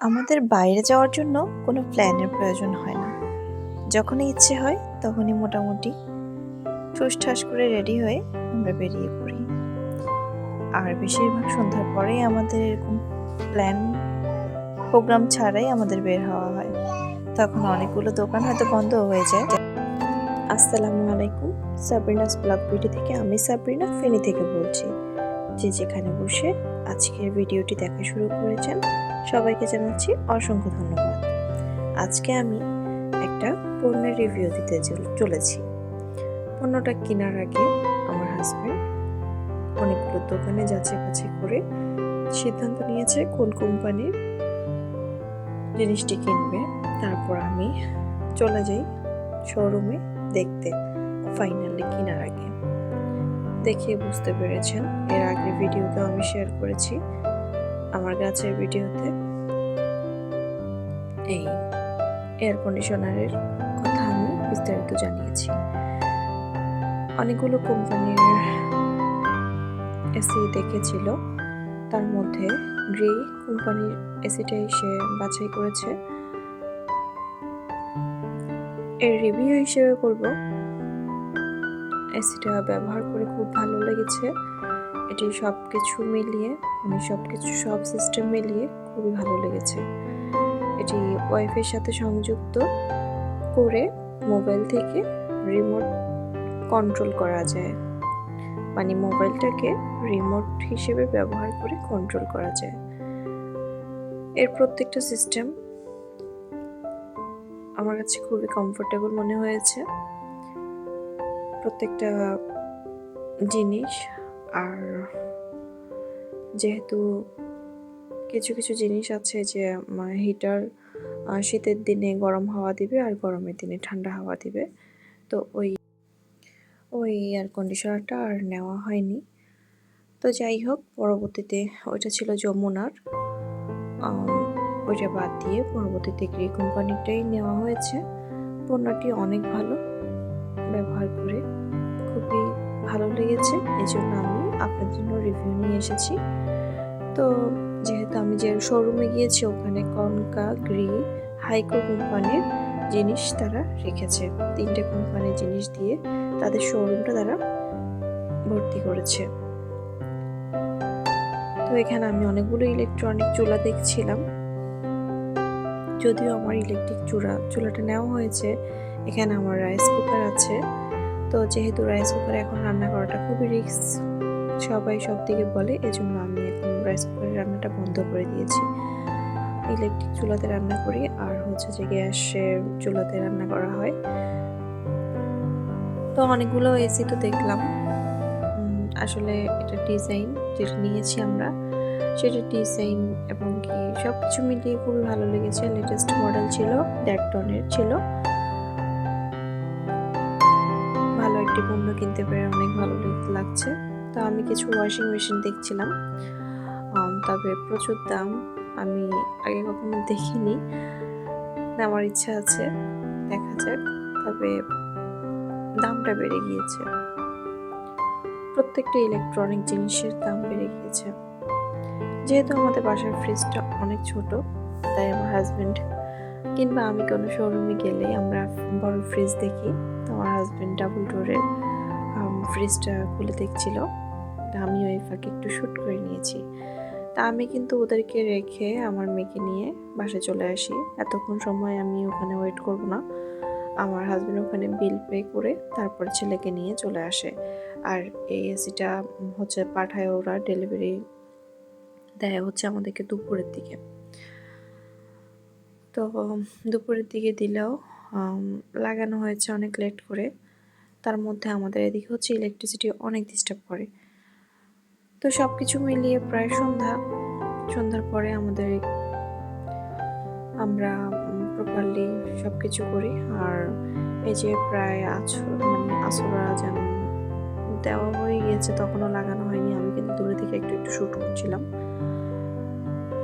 আমাদের বাইরে যাওয়ার জন্য কোনো প্ল্যানের প্রয়োজন হয় না। যখনই ইচ্ছে হয়, তখনই মোটামুটি ঠুসঠাস করে রেডি হয়ে আমরা বেরিয়ে পড়ি। আর বেশিরভাগ সন্ধ্যার পরেই আমাদের এরকম প্ল্যান প্রোগ্রাম ছাড়াই আমাদের বের হওয়া হয়। তখন অনেকগুলো দোকান হয়তো বন্ধ হয়ে যায়। আসসালামু আলাইকুম, সাবরিনাস ব্লগ ভিডিও থেকে আমি সাবরিনা ফেনী থেকে বলছি। যে যেখানে বসে আজকের ভিডিওটি দেখা শুরু করেছেন সবাইকে জানাচ্ছি অসংখ্য ধন্যবাদ। আজকে আমি একটা পণ্যের রিভিউ দিতে চল- চলেছি। পণ্যটা কেনার আগে আমার হাজব্যান্ড অনেকগুলো দোকানে যাচাই বাছাই করে সিদ্ধান্ত নিয়েছে কোন কোম্পানির জিনিসটি কিনবে। তারপর আমি চলে যাই শোরুমে দেখতে ফাইনালি কেনার আগে। দেখে বুঝতে পেরেছেন, এর আগের ভিডিওতে আমি শেয়ার করেছি। আমার গাছের ভিডিওতে। এই এয়ার কন্ডিশনারের কথা আমি বিস্তারিত জানিয়েছি। অনেকগুলো কোম্পানির এসি দেখেছিল। তার মধ্যে গ্রে কোম্পানির এসিটাই সে বাছাই করেছে। এর রিভিউ হিসেবে বলব এসিটা ব্যবহার করে খুব ভালো লেগেছে। এটি সব কিছু মিলিয়ে মানে সব কিছু সব সিস্টেম মিলিয়ে খুবই ভালো লেগেছে। এটি ওয়াইফের সাথে সংযুক্ত করে মোবাইল থেকে রিমোট কন্ট্রোল করা যায়। মানে মোবাইলটাকে রিমোট হিসেবে ব্যবহার করে কন্ট্রোল করা যায়। এর প্রত্যেকটা সিস্টেম আমার কাছে খুবই কমফোর্টেবল মনে হয়েছে। প্রত্যেকটা জিনিস আর যেহেতু কিছু কিছু জিনিস আছে যে হিটার শীতের দিনে গরম হাওয়া দিবে আর গরমের দিনে ঠান্ডা হাওয়া দিবে। তো ওই ওই এয়ার কন্ডিশনারটা আর নেওয়া হয়নি। তো যাই হোক, পরবর্তীতে ওইটা ছিল যমুনার। ওইটা বাদ দিয়ে পরবর্তীতে গ্রে কোম্পানিটাই নেওয়া হয়েছে। পণ্যটি অনেক ভালো ব্যবহার করে। খুবই ভালো লেগেছে। এই জন্য আমি আপনার জন্য রিভিউ নিয়ে এসেছি। তো যেহেতু আমি যে শোরুমে গিয়েছি, ওখানে কনকা গ্রি হাইকো কোম্পানির জিনিস তারা রেখেছে। তিনটে কোম্পানির জিনিস দিয়ে তাদের শোরুমটা তারা ভর্তি করেছে। তো এখানে আমি অনেকগুলো ইলেকট্রনিক চুলা দেখছিলাম। যদিও আমার ইলেকট্রিক চুলা চুলাটা নেওয়া হয়েছে, এখানে আমার রাইস কুকার আছে। তো যেহেতু রাইস কুকারে এখন রান্না করাটা খুবই রিস্ক সবাই সব দিকে বলে, এজন্য আমি এখন রাইস কুকারের রান্নাটা বন্ধ করে দিয়েছি। ইলেকট্রিক চুলাতে রান্না করি আর হচ্ছে যে গ্যাসের চুলাতে রান্না করা হয়। তো অনেকগুলো এসি তো দেখলাম। আসলে এটা ডিজাইন যেটা নিয়েছি আমরা, সেটা ডিজাইন এবং কি সব কিছু মিলিয়ে খুবই ভালো লেগেছে। লেটেস্ট মডেল ছিল দেড় টনের ছিল। ভালো একটি পণ্য কিনতে পেরে অনেক ভালো লাগছে। তো আমি কিছু ওয়াশিং মেশিন দেখছিলাম। তবে প্রচুর দাম, আমি আগে কখনো দেখিনি। নেওয়ার ইচ্ছা আছে, দেখা যাক, তবে দামটা বেড়ে গিয়েছে। প্রত্যেকটা ইলেকট্রনিক জিনিসের দাম বেড়ে গিয়েছে। যেহেতু আমাদের বাসার ফ্রিজটা অনেক ছোট, তাই আমার হাজবেন্ড কিংবা আমি কোনো শোরুমে গেলে আমরা বড় ফ্রিজ দেখি। তো আমার হাজবেন্ড ডাবল ডোরের ফ্রিজটা খুলে দেখছিল। তা আমি ওই ফাঁকে একটু শ্যুট করে নিয়েছি। তা আমি কিন্তু ওদেরকে রেখে আমার মেয়েকে নিয়ে বাসে চলে আসি। এতক্ষণ সময় আমি ওখানে ওয়েট করব না। আমার হাজবেন্ড ওখানে বিল পে করে তারপর ছেলেকে নিয়ে চলে আসে। আর এই এসিটা হচ্ছে পাঠায় ওরা ডেলিভারি দেয় হচ্ছে আমাদেরকে দুপুরের দিকে। তো দুপুরের দিকে দিলেও লাগানো হয়েছে অনেক লেট করে। তার মধ্যে আমাদের এদিকে হচ্ছে ইলেকট্রিসিটি অনেক ডিস্টার্ব করে। তো সব কিছু মিলিয়ে প্রায় সন্ধ্যা। সন্ধ্যার পরে আমাদের আমরা প্রপারলি সব কিছু করি। আর এই যে প্রায় আছর মানে আসরা যেন দেওয়া হয়ে গিয়েছে, তখনও লাগানো হয়নি। আমি কিন্তু দূরে থেকে একটু একটু শ্যুট করছিলাম।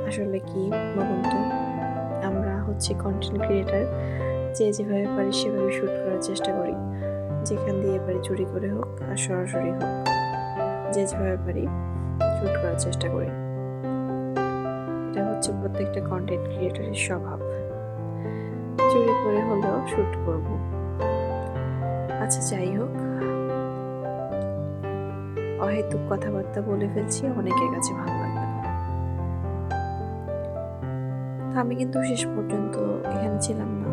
আসলে কি বলুন তো? আমরা হচ্ছে কন্টেন্ট ক্রিয়েটার যে যেভাবে পারি সেভাবে শ্যুট করার চেষ্টা করি। যেখান দিয়ে পারি চুরি করে হোক আর সরাসরি হোক। যে যেভাবে পারি শ্যুট করার চেষ্টা করি। এটা হচ্ছে প্রত্যেকটা কন্টেন্ট ক্রিয়েটরের স্বভাব। চুরি করে হলেও শ্যুট করব। আচ্ছা যাই হোক। অহেতুক কথাবার্তা বলে ফেলছি, অনেকের কাছে ভালো লাগবে আমি কিন্তু শেষ পর্যন্ত এখানে ছিলাম না।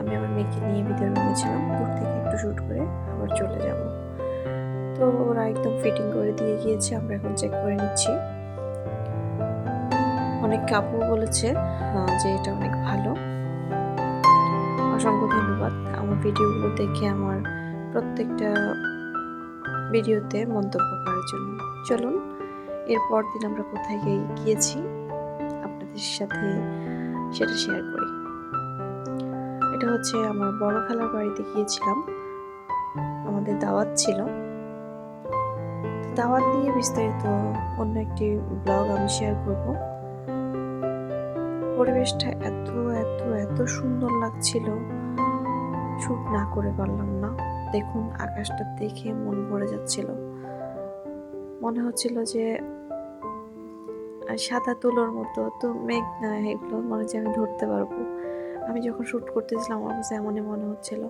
আমি আমার মেয়েকে নিয়ে ভিতরে ছিলাম দূর থেকে একটু শ্যুট করে আবার চলে যাব। তো ওরা একদম ফিটিং করে দিয়ে গিয়েছে, আমরা এখন চেক করে নিচ্ছি। অনেক কাপড় বলেছে যে এটা অনেক ভালো। অসংখ্য ধন্যবাদ আমার ভিডিওগুলো দেখে আমার প্রত্যেকটা ভিডিওতে মন্তব্য করার জন্য। চলুন, এরপর দিন আমরা কোথায় গিয়ে গিয়েছি, আপনাদের সাথে সেটা শেয়ার করি। এটা হচ্ছে আমার বড় খালার বাড়িতে গিয়েছিলাম। আমাদের দাওয়াত ছিল। দাওয়াত নিয়ে বিস্তারিত অন্য একটি ব্লগ আমি শেয়ার করব। পরিবেশটা এত এত এত সুন্দর লাগছিল। শুট না করে পারলাম না। দেখুন, আকাশটা দেখে মন ভরে যাচ্ছিল। মনে হচ্ছিল যে সাদা তুলোর মতো, তো মেঘ না, এগুলো মনে হচ্ছে আমি ধরতে পারব। আমি যখন শুট করতেছিলাম, আমার কাছে এমনই মনে হচ্ছিল।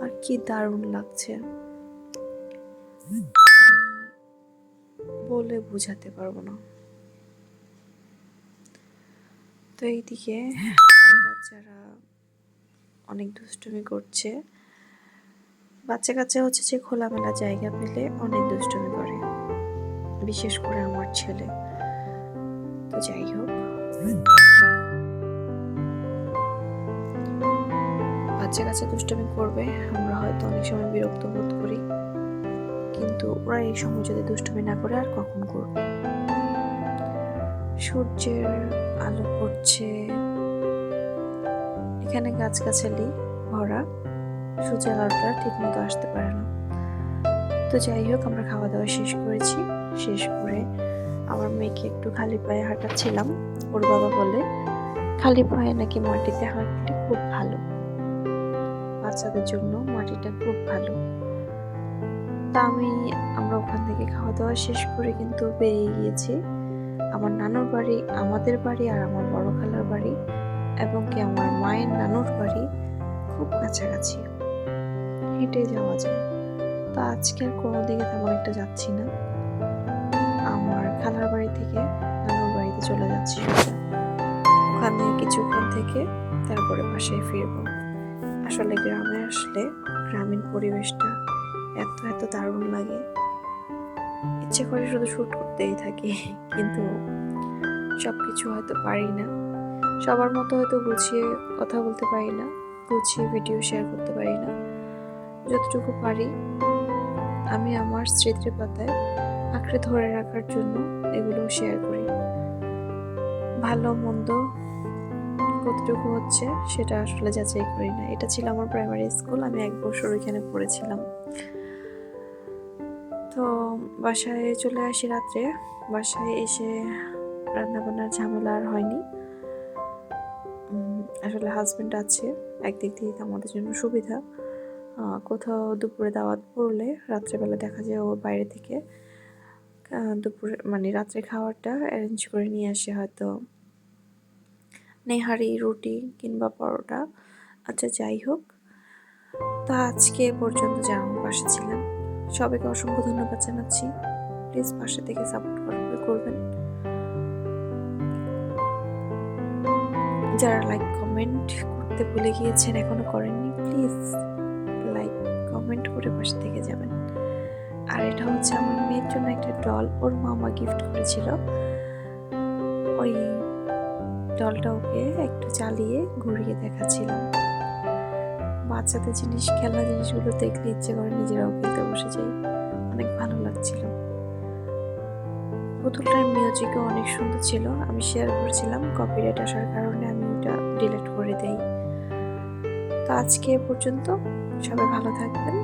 আর কি দারুণ লাগছে। বলে বোঝাতে পারব না। তো এইদিকে বাচ্চারা অনেক দুষ্টুমি করছে। বাচ্চা কাচ্চা হচ্ছে যে খোলামেলা জায়গা পেলে অনেক দুষ্টুমি করে, বিশেষ করে আমার ছেলে। তো যাই হোক। বাচ্চা কাচ্চা দুষ্টুমি করবে, আমরা হয়তো অনেক সময় বিরক্ত বোধ করি। কিন্তু ওরা এই সময় যদি দুষ্টুমি না করে, আর কখন করবে? সূর্যের আলো পড়ছে। এখানে গাছগাছালি ভরা। সূর্যের আলোটা ঠিক মতো আসতে পারে না। তো যাই হোক, আমরা খাওয়া দাওয়া শেষ করেছি। শেষ করে আমার মেয়েকে একটু খালি পায়ে হাঁটাচ্ছিলাম। ওর বাবা বলে, খালি পায়ে নাকি মাটিতে হাঁটলে খুব ভালো। বাচ্চাদের জন্য মাটিটা খুব ভালো। তা আমি, আমরা ওখান থেকে খাওয়া দাওয়া শেষ করে কিন্তু বেরিয়ে গিয়েছি। আমার নানুর বাড়ি, আমাদের বাড়ি আর আমার বড় খালার বাড়ি এবং কি আমার মায়ের নানুর বাড়ি খুব কাছাকাছি। হেঁটে যাওয়া যায়। তো আজকে আর কোনো দিকে তেমন একটা যাচ্ছি না। আমার খালার বাড়ি থেকে নানুর বাড়িতে চলে যাচ্ছি। ওখানে কিছুক্ষণ থেকে তারপরে বাসায় ফিরবো। আসলে গ্রামে আসলে গ্রামীণ পরিবেশটা এত এত দারুণ লাগে। ইচ্ছে করে শুধু শ্যুট করতেই থাকি, কিন্তু সব কিছু হয়তো পারি না। সবার মতো হয়তো গুছিয়ে কথা বলতে পারি না, গুছিয়ে ভিডিও শেয়ার করতে পারি না। যতটুকু পারি, আমি আমার স্মৃতির পাতায় আঁকড়ে ধরে রাখার জন্য এগুলো শেয়ার করি। ভালো, মন্দ কতটুকু হচ্ছে সেটা আসলে যাচাই করি না। এটা ছিল আমার প্রাইমারি স্কুল আমি এক বছর ওইখানে পড়েছিলাম। তো বাসায় চলে আসি রাত্রে। বাসায় এসে রান্না বান্নার ঝামেলা আর হয়নি। আসলে হাজবেন্ড আছে, একদিক দিয়ে আমাদের জন্য সুবিধা। কোথাও দুপুরে দাওয়াত পড়লে রাত্রেবেলা দেখা যায় ও বাইরে থেকে দুপুরে মানে রাত্রে খাওয়ারটা অ্যারেঞ্জ করে নিয়ে আসে হয়তো। নেহারি, রুটি কিংবা পরোটা আচ্ছা যাই হোক। তা আজকে পর্যন্ত, যারা আমার পাশে ছিলেন। সবাইকে অসংখ্য ধন্যবাদ জানাচ্ছি। প্লিজ পাশে থেকে সাপোর্ট করবেন। যারা লাইক কমেন্ট করতে ভুলে গিয়েছেন, এখনও করেননি প্লিজ লাইক কমেন্ট করে পাশে থেকে যাবেন। আর এটা হচ্ছে আমার মেয়ের জন্য একটা ডল ওর মামা গিফট করেছিল। ওই ডলটা ওকে একটু চালিয়ে ঘুরিয়ে দেখাচ্ছিলাম। বাচ্চাদের জিনিস, খেলনা জিনিসগুলো দেখলে ইচ্ছে করে নিজেরাও খেলতে বসে যাই অনেক ভালো লাগছিল। পুতুলটার মিউজিকও অনেক সুন্দর ছিল। আমি শেয়ার করেছিলাম কপিরাইট আসার কারণে আমি ওটা ডিলিট করে দেই। তো আজকে এ পর্যন্ত সবাই ভালো থাকবেন।